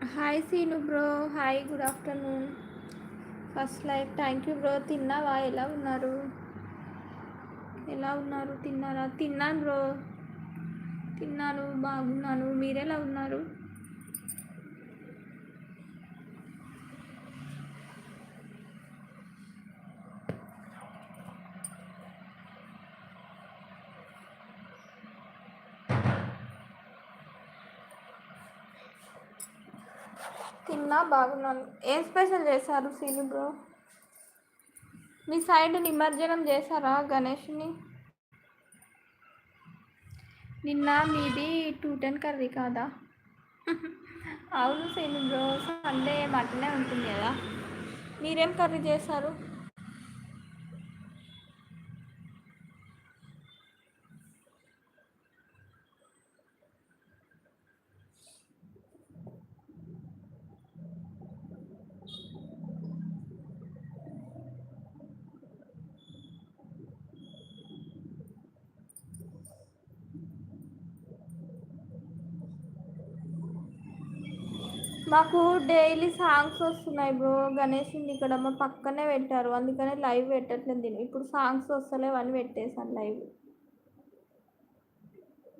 Hi Seenu bro hi good afternoon first life thank you bro తిన్నావా? ఎలా ఉన్నారు? ఎలా ఉన్నారు? తిన్నారా? తిన్నాను బ్రో తిన్నాను బాగున్నాను. మీరెలా ఉన్నారు? తిన్నా బాగున్నాను. ఏం స్పెషల్ చేశారు సీను బ్రో? మీ సైడ్ నిమజ్జనం చేశారా గణేష్ని? నిన్న మీది టూ టెన్ కర్రీ కాదా? అవును సీను బ్రో సండే మటనే ఉంటుంది కదా. మీరేం కర్రీ చేశారు? మాకు డైలీ సాంగ్స్ వస్తున్నాయి బ్రో. గణేష్ ఇక్కడ మా పక్కనే పెట్టారు. అందుకనే లైవ్ పెట్టట్లేదు నేను. ఇప్పుడు సాంగ్స్ వస్తలేవు అని పెట్టేశాను లైవ్.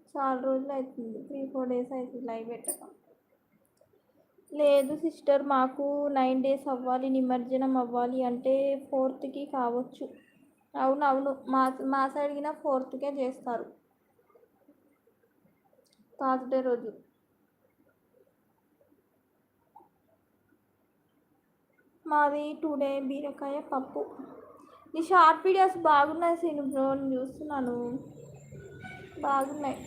చాలా రోజులు అవుతుంది. త్రీ ఫోర్ డేస్ అవుతుంది లైవ్ పెట్టక లేదు సిస్టర్ మాకు నైన్ డేస్ అవ్వాలి నిమజ్జనం అవ్వాలి అంటే ఫోర్త్కి కావచ్చు. అవును అవును. మా మా సైడ్ కింద ఫోర్త్కే చేస్తారు. థర్స్డే రోజు. మాది టుడే బీరకాయ పప్పు. నీ షార్ట్ వీడియోస్ బాగున్నాయి సీను బ్రో నేను చూస్తున్నాను. బాగున్నాయి.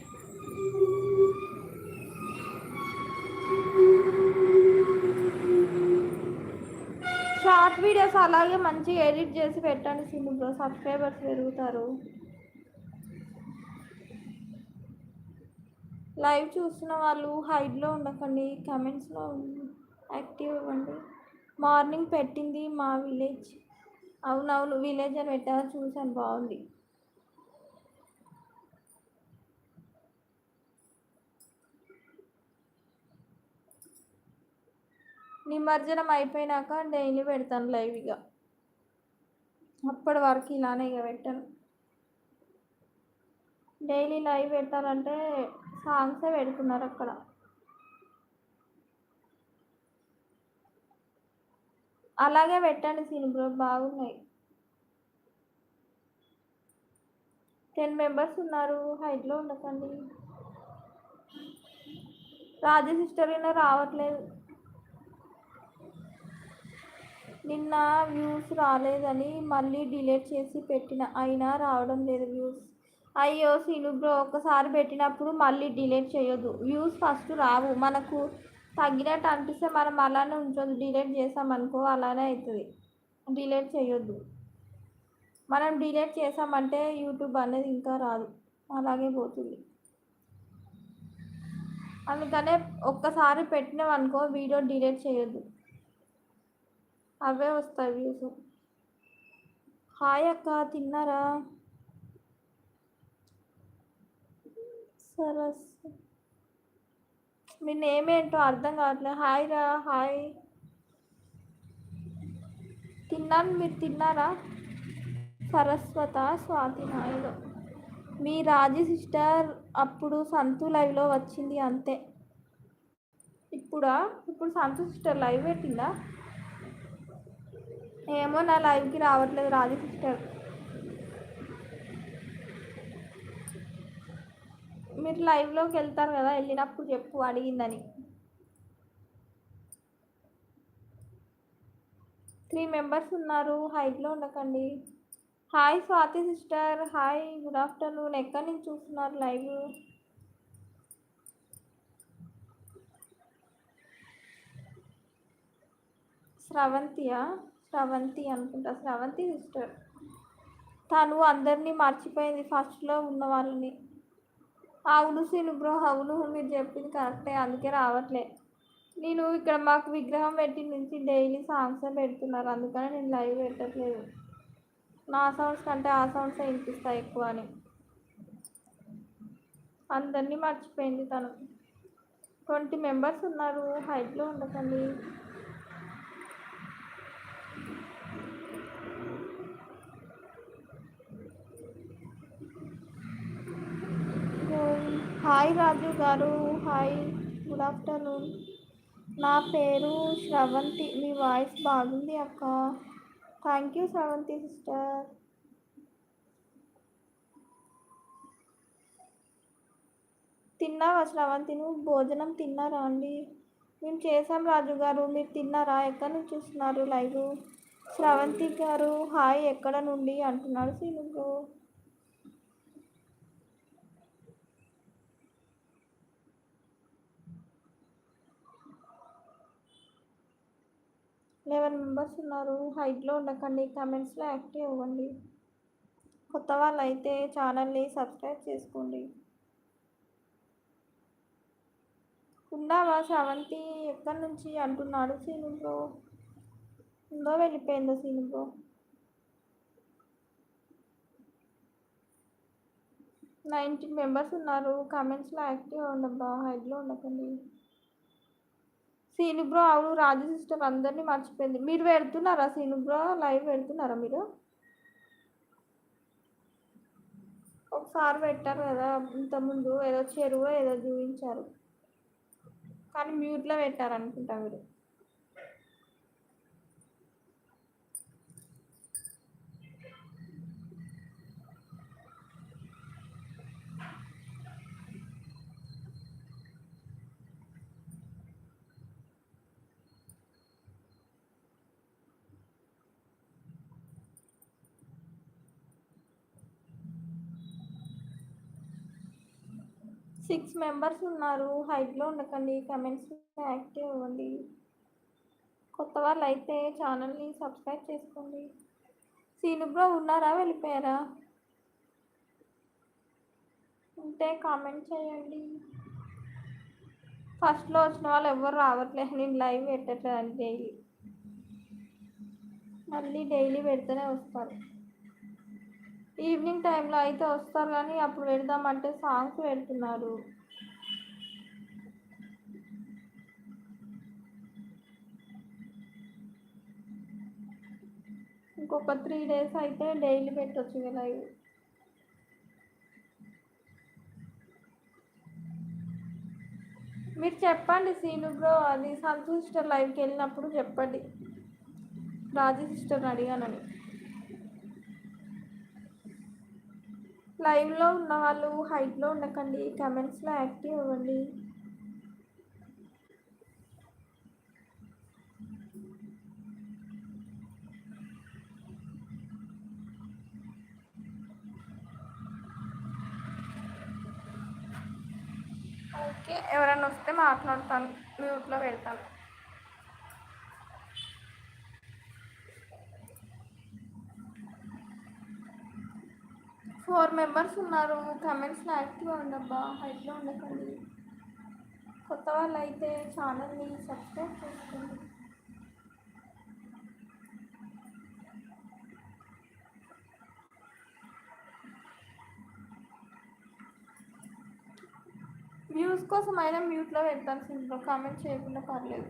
షార్ట్ వీడియోస్ అలాగే మంచిగా ఎడిట్ చేసి పెట్టండి సీను బ్రో సబ్స్క్రైబర్స్ పెరుగుతారు. లైవ్ చూస్తున్న వాళ్ళు హైడ్లో ఉండకండి కమెంట్స్లో యాక్టివ్ ఇవ్వండి మార్నింగ్ పెట్టింది మా విలేజ్. అవునవును విలేజ్ అని పెట్టారు చూసాను బాగుంది. నిమజ్జనం అయిపోయినాక డైలీ పెడతాను లైవ్ ఇక అప్పటి వరకు ఇలానే ఇక పెట్టాను. డైలీ లైవ్ పెట్టాలంటే సాంగ్సే పెడుతున్నారు అక్కడ. అలాగే పెట్టండి సీన్ బ్రో బాగున్నాయి. టెన్ మెంబర్స్ ఉన్నారు హైట్లో ఉండకండి. రాజు సిస్టర్ అయినా రావట్లేదు. నిన్న వ్యూస్ రాలేదని మళ్ళీ డిలీట్ చేసి పెట్టిన అయినా రావడం లేదు వ్యూస్. అయ్యో సీను బ్రో ఒకసారి పెట్టినప్పుడు మళ్ళీ డిలీట్ చేయొద్దు. వ్యూస్ ఫస్ట్ రావు. మనకు తగ్గినట్టు అనిపిస్తే మనం అలానే ఉంచొద్దు. డిలీట్ చేసామనుకో అలానే అవుతుంది డిలీట్ చేయొద్దు. మనం డిలీట్ చేసామంటే యూట్యూబ్ అనేది ఇంకా రాదు. అలాగే పోతుంది. అందుకనే ఒక్కసారి పెట్టినామనుకో వీడియో డిలీట్ చేయొద్దు. అవే వస్తాయి వ్యూస్. హాయ్ అక్క తిన్నారా? సరస్సు మీ నేమ్ ఏంటో అర్థం కావట్లేదు. హాయ్ రా హాయ్ తిన్నాను మీరు తిన్నారా? సరస్వత స్వాతి నాయుడు. మీ రాజీ సిస్టర్ అప్పుడు సంతు లైవ్లో వచ్చింది అంతే. ఇప్పుడా? ఇప్పుడు సంతు సిస్టర్ లైవ్ పెట్టిందా? ఏమో నా లైవ్కి రావట్లేదు రాజీ సిస్టర్. మీరు లైవ్లోకి వెళ్తారు కదా వెళ్ళినప్పుడు చెప్పు అడిగిందని. త్రీ మెంబర్స్ ఉన్నారు హైట్లో ఉండకండి. Hi Swathi sister hi good afternoon. ఎక్కడి నుంచి చూస్తున్నారు లైవ్? స్రవంతియా? స్రవంతి అనుకుంటా. స్రవంతి సిస్టర్. తను అందరినీ మర్చిపోయింది ఫస్ట్లో ఉన్న వాళ్ళని. అవును సీను బ్రో అవును మీరు చెప్పింది కరెక్టే అందుకే రావట్లే. నేను ఇక్కడ మాకు విగ్రహం పెట్టి నుంచి డైలీ సాంగ్స్ పెడుతున్నారు అందుకని నేను లైవ్ పెట్టట్లేదు. నా సౌండ్స్ కంటే ఆ సౌండ్స్ వినిపిస్తాయి ఎక్కువ అని. అందరినీ మర్చిపోయింది తను. ట్వంటీ మెంబర్స్ ఉన్నారు హైట్లో ఉండకండి. హాయ్ రాజు గారు హాయ్ గుడ్ ఆఫ్టర్నూన్. నా పేరు శ్రవంతి మీ వాయిస్ బాగుంది అక్క. Thank you Sravanthi sister. తిన్నావా శ్రవంతి? నువ్వు భోజనం తిన్నారా అండి? మేము చేసాం రాజు గారు. మీరు తిన్నారా? ఎక్కడి నుంచి చూస్తున్నారు లైవ్? శ్రవంతి గారు హాయ్ ఎక్కడ నుండి? అంటున్నాడు సీను బ్రో లెవెన్ మెంబర్స్ ఉన్నారు. హైట్లో ఉండకండి. కమెంట్స్లో యాక్టివ్ అవ్వండి. కొత్త వాళ్ళు అయితే ఛానల్ని సబ్స్క్రైబ్ చేసుకోండి. ఉన్నావా శ్రవంతి? ఎక్కడి నుంచి అంటున్నాడు సీను బ్రో. ఉందో వెళ్ళిపోయిందో సీను బ్రో. నైన్టీన్ మెంబర్స్ ఉన్నారు. కామెంట్స్లో యాక్టివ్ ఉండబ్బా హైడ్లో ఉండకండి. సీను బ్రో అవును రాజు సిస్టర్ అందరినీ మర్చిపోయింది. మీరు పెడుతున్నారా సీను బ్రో? లైవ్ పెడుతున్నారా మీరు? ఒకసారి పెట్టారు కదా ఇంతకుముందు ఏదో చెరువు ఏదో చూపించారు. కానీ మ్యూట్లో పెట్టారు అనుకుంటా మీరు. సిక్స్ మెంబర్స్ ఉన్నారు. హైట్లో ఉండకండి. కమెంట్స్ యాక్టివ్ అవ్వండి. కొత్త వాళ్ళు అయితే ఛానల్ని సబ్స్క్రైబ్ చేసుకోండి. సీను బ్రో ఉన్నారా? వెళ్ళిపోయారా? ఉంటే కామెంట్ చేయండి. ఫస్ట్లో వచ్చిన వాళ్ళు ఎవరు రావట్లేదు నేను లైవ్ పెట్టట్లేదు డైలీ మళ్ళీ డైలీ పెడితేనే వస్తారు. ఈవినింగ్ టైంలో అయితే వస్తారు కానీ అప్పుడు పెడదామంటే సాంగ్స్ పెడుతున్నారు ఇంకొక త్రీ డేస్ అయితే డైలీ పెట్టచ్చు ఇక లైవ్. మీరు చెప్పండి సీను బ్రో అది సంతు సిస్టర్ లైవ్కి వెళ్ళినప్పుడు చెప్పండి. రాజు సిస్టర్ని అడిగానని. లైవ్లో ఉన్న వాళ్ళు హైట్లో ఉండకండి కమెంట్స్లో యాక్టివ్ అవ్వండి. ఓకే ఎవరైనా వస్తే మాట్లాడతాను మ్యూట్లో పెడతాను. ఫోర్ మెంబర్స్ ఉన్నారు. కమెంట్స్లో యాక్టివ్గా ఉండబ్బా హైట్లో ఉండకండి. కొత్త వాళ్ళు అయితే ఛానల్ని సబ్స్క్రైబ్ చేసుకోండి. వ్యూస్ కోసం అయినా మ్యూట్లో పెడతాను సింపుల్. కామెంట్ చేయకుండా పర్లేదు.